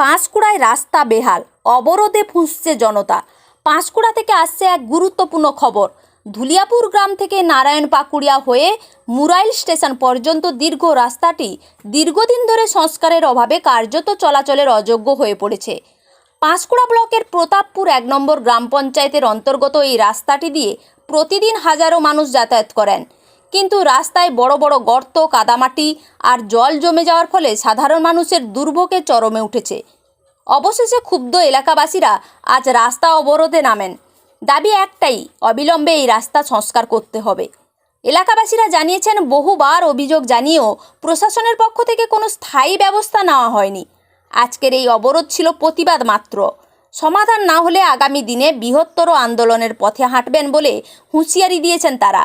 পাঁশকুড়ায় রাস্তা বেহাল, অবরোধে ফুঁসছে জনতা। পাঁশকুড়া থেকে আসছে এক গুরুত্বপূর্ণ খবর। ধুলিয়াপুর গ্রাম থেকে নারায়ণ পাকুড়িয়া হয়ে মুরাইল স্টেশন পর্যন্ত দীর্ঘ রাস্তাটি দীর্ঘদিন ধরে সংস্কারের অভাবে কার্যত চলাচলের অযোগ্য হয়ে পড়েছে। পাঁশকুড়া ব্লকের প্রতাপপুর এক নম্বর গ্রাম পঞ্চায়েতের অন্তর্গত এই রাস্তাটি দিয়ে প্রতিদিন হাজারো মানুষ যাতায়াত করেন। কিন্তু রাস্তায় বড় বড় গর্ত, কাদামাটি আর জল জমে যাওয়ার ফলে সাধারণ মানুষের দুর্ভোগে চরমে উঠেছে। অবশেষে ক্ষুব্ধ এলাকাবাসীরা আজ রাস্তা অবরোধে নামেন। দাবি একটাই, অবিলম্বে এই রাস্তা সংস্কার করতে হবে। এলাকাবাসীরা জানিয়েছেন, বহুবার অভিযোগ জানিয়েও প্রশাসনের পক্ষ থেকে কোনো স্থায়ী ব্যবস্থা নেওয়া হয়নি। আজকের এই অবরোধ ছিল প্রতিবাদ মাত্র। সমাধান না হলে আগামী দিনে বৃহত্তর আন্দোলনের পথে হাঁটবেন বলে হুঁশিয়ারি দিয়েছেন তারা।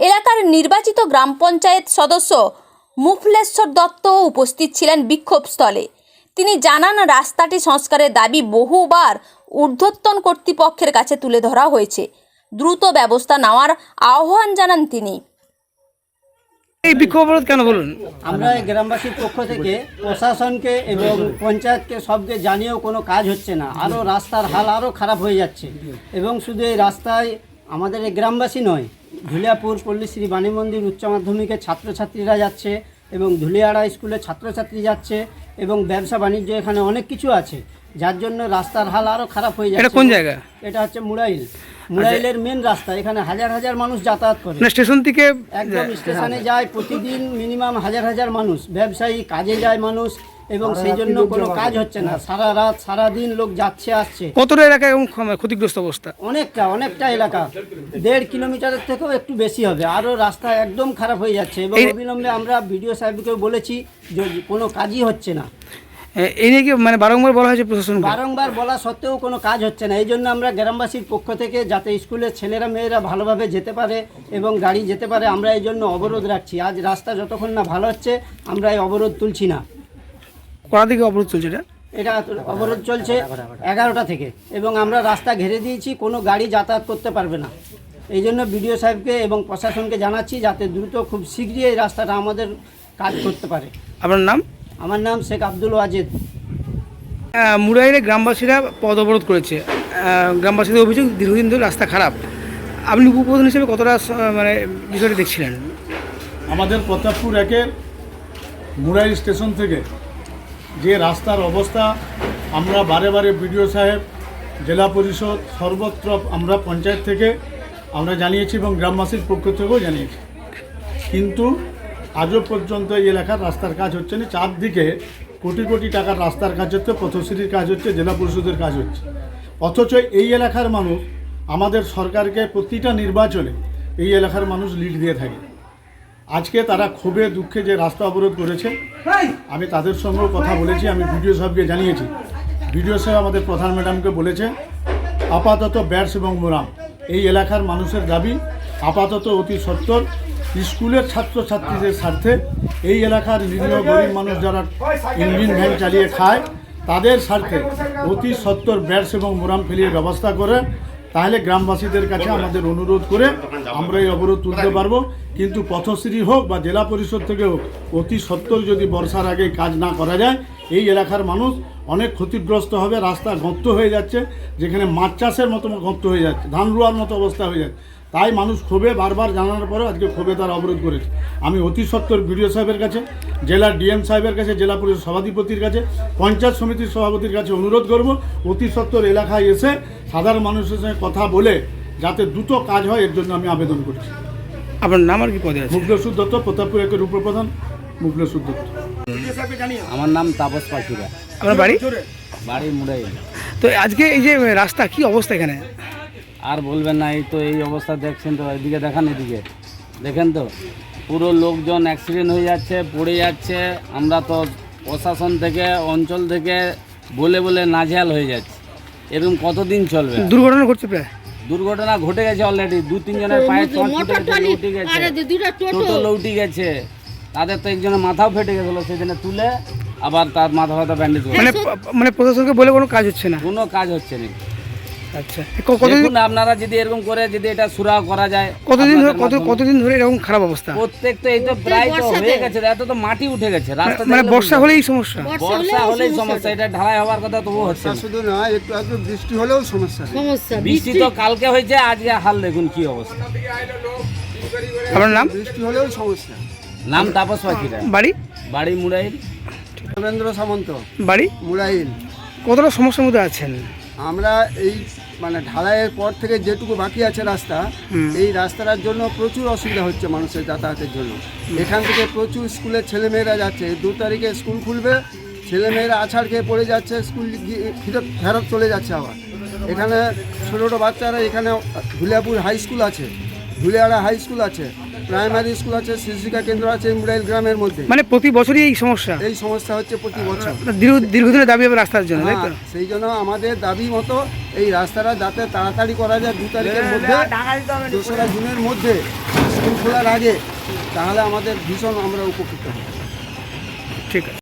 এলাকার নির্বাচিত গ্রাম পঞ্চায়েত সদস্য মুফলেশ্বর দত্ত উপস্থিত ছিলেন বিক্ষোভস্থলে। তিনি জানান রাস্তাটি সংস্কারের দাবি বহুবার ঊর্ধ্বতন কর্তৃপক্ষের কাছে তুলে ধরা হয়েছে। দ্রুত ব্যবস্থা নেওয়ার আহ্বান জানান তিনি। এই বিক্ষোভ অবরোধ কেন বলুন? আমরা গ্রামবাসীর পক্ষ থেকে প্রশাসনকে এবং পঞ্চায়েতকে সবকে জানিয়েও কোনো কাজ হচ্ছে না। আরও রাস্তার হাল আরও খারাপ হয়ে যাচ্ছে। এবং শুধু এই রাস্তায় আমাদের এই গ্রামবাসী নয়। ধুলিয়াপুর পল্লীশ্রী বাণী মন্দির উচ্চ মাধ্যমিকের ছাত্রছাত্রীরা যাচ্ছে এবং ধুলিয়াড়া স্কুলে ছাত্রছাত্রী যাচ্ছে এবং ব্যবসা বাণিজ্য এখানে অনেক কিছু আছে। যার জন্য রাস্তার হাল আরও খারাপ হয়ে যাচ্ছে। এটা কোন জায়গা? এটা হচ্ছে মুরাইল। মুরাইলের মেন রাস্তা। এখানে হাজার হাজার মানুষ যাতায়াত করে। স্টেশন থেকে একদম স্টেশনে যায় প্রতিদিন মিনিমাম হাজার হাজার মানুষ। ব্যবসায়ী কাজে যায় মানুষ। এবং সেই জন্য কোনো কাজ হচ্ছে না। সারা রাত সারা দিন লোক যাচ্ছে আসছে। কতটা এলাকা এবং ক্ষতিগ্রস্ত অবস্থা? অনেকটা অনেকটা এলাকা। দেড় কিলোমিটারের থেকেও একটু বেশি হবে। আরও রাস্তা একদম খারাপ হয়ে যাচ্ছে এবং অবিলম্বে আমরা বিডিও সাহেবকেও বলেছি যে কোনো কাজই হচ্ছে না। এই নিয়ে কি মানে বারংবার বলা হয়েছে প্রশাসনকে বারংবার বলা সত্ত্বেও কোনো কাজ হচ্ছে না। এই জন্য আমরা গ্রামবাসীর পক্ষ থেকে যাতে স্কুলের ছেলেরা মেয়েরা ভালোভাবে যেতে পারে এবং গাড়ি যেতে পারে আমরা এই জন্য অবরোধ রাখছি। আজ রাস্তা যতক্ষণ না ভালো হচ্ছে আমরা এই অবরোধ তুলছি না। কড়া দিকে অবরোধ চলছে এটা? এটা অবরোধ চলছে এগারোটা থেকে এবং আমরা রাস্তা ঘেরে দিয়েছি কোনো গাড়ি যাতায়াত করতে পারবে না। এই জন্য বিডিও সাহেবকে এবং প্রশাসনকে জানাচ্ছি যাতে দ্রুত খুব শীঘ্রই এই রাস্তাটা আমাদের কাজ করতে পারে। আপনার নাম? আমার নাম শেখ আব্দুল ওয়াজেদ। আহ, মুরাইলে গ্রামবাসীরা পদ অবরোধ করেছে। গ্রামবাসীদের অভিযোগ দীর্ঘদিন ধরে রাস্তা খারাপ। আপনি উপপ্রধান হিসেবে কতটা মানে বিষয়টি দেখছিলেন? আমাদের প্রতাপপুর একের মুরাই স্টেশন থেকে যে রাস্তার অবস্থা, আমরা বারে বারে বিডিও সাহেব, জেলা পরিষদ, সর্বত্র আমরা পঞ্চায়েত থেকে আমরা জানিয়েছি এবং গ্রামবাসীর পক্ষ থেকেও জানিয়েছি। কিন্তু আজও পর্যন্ত এই এলাকার রাস্তার কাজ হচ্ছে না। চারদিকে কোটি কোটি টাকার রাস্তার কাজ হচ্ছে, পথশ্রীর কাজ হচ্ছে, জেলা পরিষদের কাজ হচ্ছে। অথচ এই এলাকার মানুষ আমাদের সরকারকে প্রতিটা নির্বাচনে এই এলাকার মানুষ লিড দিয়ে থাকে। আজকে তারা ক্ষোভে দুঃখে যে রাস্তা অবরোধ করেছে আমি তাদের সঙ্গেও কথা বলেছি আমি ভিডিও সাহেবকে জানিয়েছি। ভিডিও সাহেব আমাদের প্রধান ম্যাডামকে বলেছে আপাতত ব্যাটস এবং মোরাম এই এলাকার মানুষের দাবি আপাতত অতি সত্তর। স্কুলের ছাত্রছাত্রীদের স্বার্থে এই এলাকার নিরীহ গরিব মানুষ যারা ইঞ্জিন ভ্যান চালিয়ে খায় তাদের স্বার্থে অতি সত্তর ব্যাটস এবং মোরাম ফেলিয়ে ব্যবস্থা করে তাহলে গ্রামবাসীদের কাছে আমাদের অনুরোধ করে আমরা এই অবরোধ তুলতে পারব। কিন্তু পথশ্রী হোক বা জেলা পরিষদ থেকে হোক অতি সত্তর যদি বর্ষার আগে কাজ না করা যায় এই এলাকার মানুষ অনেক ক্ষতিগ্রস্ত হবে রাস্তা গর্ত হয়ে যাচ্ছে যেখানে মাছ চাষের মতো গর্ত হয়ে যাচ্ছে ধান রোয়ার মতো অবস্থা হয়ে যাচ্ছে। তাই মানুষ ক্ষোভে বারবার জানানোর পরেও আজকে ক্ষোভে তারা অবরোধ করেছে। আমি অতি সত্তর বিডিও সাহেবের কাছে জেলার ডিএম সাহেবের কাছে জেলা পরিষদ সভাধিপতির কাছে পঞ্চায়েত সমিতির সভাপতির কাছে অনুরোধ করব অতি সত্তর এলাকায় এসে সাধারণ মানুষের সঙ্গে কথা বলে যাতে দ্রুত কাজ হয় এর জন্য আমি আবেদন করছি। আপনার নাম আর কি পদে আছে? মুগলেশ্বর দত্ত প্রতাপপুর একের উপপ্রধান মুগলেশ্বর দত্ত। আমার নাম তাপস পাখিরা। আপনার বাড়ি? বাড়ি মুড়াই তো আজকে এই যে রাস্তা কি অবস্থা এখানে? আর বলবেন না এই তো এই অবস্থা দেখছেন তো এদিকে দেখান এদিকে। দেখেন তো পুরো লোকজন অ্যাক্সিডেন্ট হয়ে যাচ্ছে পড়ে যাচ্ছে আমরা তো প্রশাসন থেকে অঞ্চল থেকে বলে বলে নাজেহাল হয়ে যাচ্ছে। এরকম কতদিন চলবে? দুর্ঘটনা ঘটছে প্রায়। দুর্ঘটনা ঘটে গেছে অলরেডি দু তিনজনের পায়ে চট ফুটে গেছে। লৌটি গেছে টোটো। লৌটি গেছে। তাদের তো একজনের মাথাও ফেটে গেছিল সেদিনে তুলে আবার তার মাথা ফাথা ব্যান্ডেজ মানে মানে প্রশাসনকে বলে কোনো কাজ হচ্ছে না? কোনো কাজ হচ্ছে না। আচ্ছা। কতদিন আপনারা যদি এরকম করে যদি এটা সুরাহ করা যায় কতদিন ধরে কত কতদিন ধরে এরকম খারাপ অবস্থা? প্রত্যেক তো এই তো প্রায় তো হয়ে গেছে এত তো মাটি উঠে গেছে রাস্তা মানে বর্ষা হলেই সমস্যা। বর্ষা হলেই সমস্যা। এটা ঢালাই হওয়ার কথা তবু হচ্ছে শুধু না একটু একটু বৃষ্টি হলেও সমস্যা। বৃষ্টি তো কালকে হয়েছে আজকে হাল দেখুন কি অবস্থা। আপনার নাম? বৃষ্টি হলেও সমস্যা। নাম তাপস পাখিরা। বাড়ি? বাড়ি মুড়াইল দেবেন্দ্র সামন্ত। বাড়ি? মুরাইল। কতটা সমস্যার মধ্যে আছেন? আমরা এই মানে ঢালাইয়ের পর থেকে যেটুকু বাকি আছে রাস্তা এই রাস্তাটার জন্য প্রচুর অসুবিধা হচ্ছে মানুষের যাতায়াতের জন্য। এখান থেকে প্রচুর স্কুলের ছেলেমেয়েরা যাচ্ছে। দু তারিখে স্কুল খুলবে ছেলেমেয়েরা আছাড় খেয়ে পড়ে যাচ্ছে স্কুল গিয়ে ফেরত ফেরত চলে যাচ্ছে আবার। এখানে ছোটো ছোটো বাচ্চারা এখানে ধুলিয়াপুর হাই স্কুল আছে ধুলিয়াড়া হাই স্কুল আছে। প্রাইমারি স্কুল আছে শিক্ষিকা কেন্দ্র আছে মুরাইল গ্রামের মধ্যে। মানে প্রতি বছরই এই সমস্যা? এই সমস্যা হচ্ছে প্রতি বছর। দীর্ঘ দীর্ঘদিনের দাবি হবে রাস্তার জন্য তাই তো? হ্যাঁ, সেই জন্য আমাদের দাবি মতো এই রাস্তাটা যাতে তাড়াতাড়ি করা যায় দু তারিখের মধ্যে দোসরা জুনের মধ্যে স্কুল খোলার আগে তাহলে আমাদের ভীষণ আমরা উপকৃত হব। ঠিক আছে।